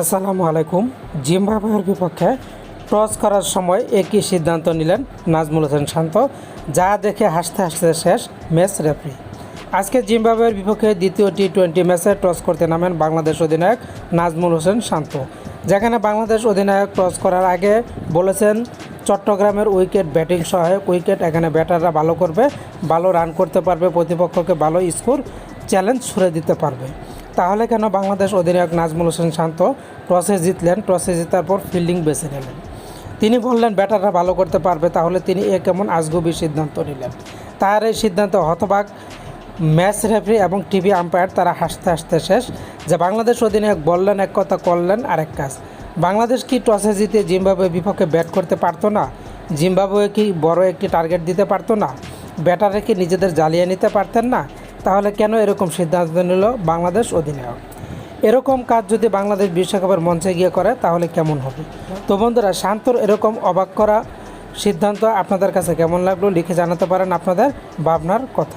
আসসালামু আলাইকুম। জিম্বাবুয়ের বিপক্ষে টস করার সময় একই সিদ্ধান্ত নিলেন নাজমুল হোসেন শান্ত, যা দেখে হাসতে হাসতে শেষ ম্যাচ রেফারি। আজকে জিম্বাবুয়ের বিপক্ষে দ্বিতীয় টি টোয়েন্টি ম্যাচে টস করতে নামেন বাংলাদেশ অধিনায়ক নাজমুল হোসেন শান্ত। যেখানে বাংলাদেশ অধিনায়ক টস করার আগে বলেছেন, চট্টগ্রামের উইকেট ব্যাটিং সহায়ক উইকেট, এখানে ব্যাটাররা ভালো করবে, ভালো রান করতে পারবে, প্রতিপক্ষকে ভালো স্কোর, চ্যালেঞ্জ ছুড়ে দিতে পারবে। তাহলে কেন বাংলাদেশ অধিনায়ক নাজমুল হোসেন শান্ত টসে জিতলেন, টসে জেতার পর ফিল্ডিং বেছে নিলেন। তিনি বললেন, ব্যাটাররা ভালো করতে পারবে, তাহলে তিনি এ কেমন আজগুবি সিদ্ধান্ত নিলেন? তার এই সিদ্ধান্ত হতবাক ম্যাচ রেফারি এবং টিভি আম্পায়ার তারা হাসতে হাসতে শেষ, যে বাংলাদেশ অধিনায়ক বললেন, এক কথা করলেন, আরেক কাজ। বাংলাদেশ কি টসে জিতে জিম্বাবুয়ে বিপক্ষে ব্যাট করতে পারতো না? জিম্বাবুয়ে কি বড় একটি টার্গেট দিতে পারতো না? ব্যাটারে কি নিজেদের জ্বালিয়ে নিতে পারতেন না? তাহলে কেন এরকম সিদ্ধান্ত নিল বাংলাদেশ অধিনায়ক? এরকম কাজ যদি বাংলাদেশ বিশ্বকাপের মঞ্চে গিয়ে করে, তাহলে কেমন হবে? তো বন্ধুরা, শান্তর এরকম অবাক করা সিদ্ধান্ত আপনাদের কাছে কেমন লাগল লিখে জানাতে পারেন আপনাদের ভাবনার কথা।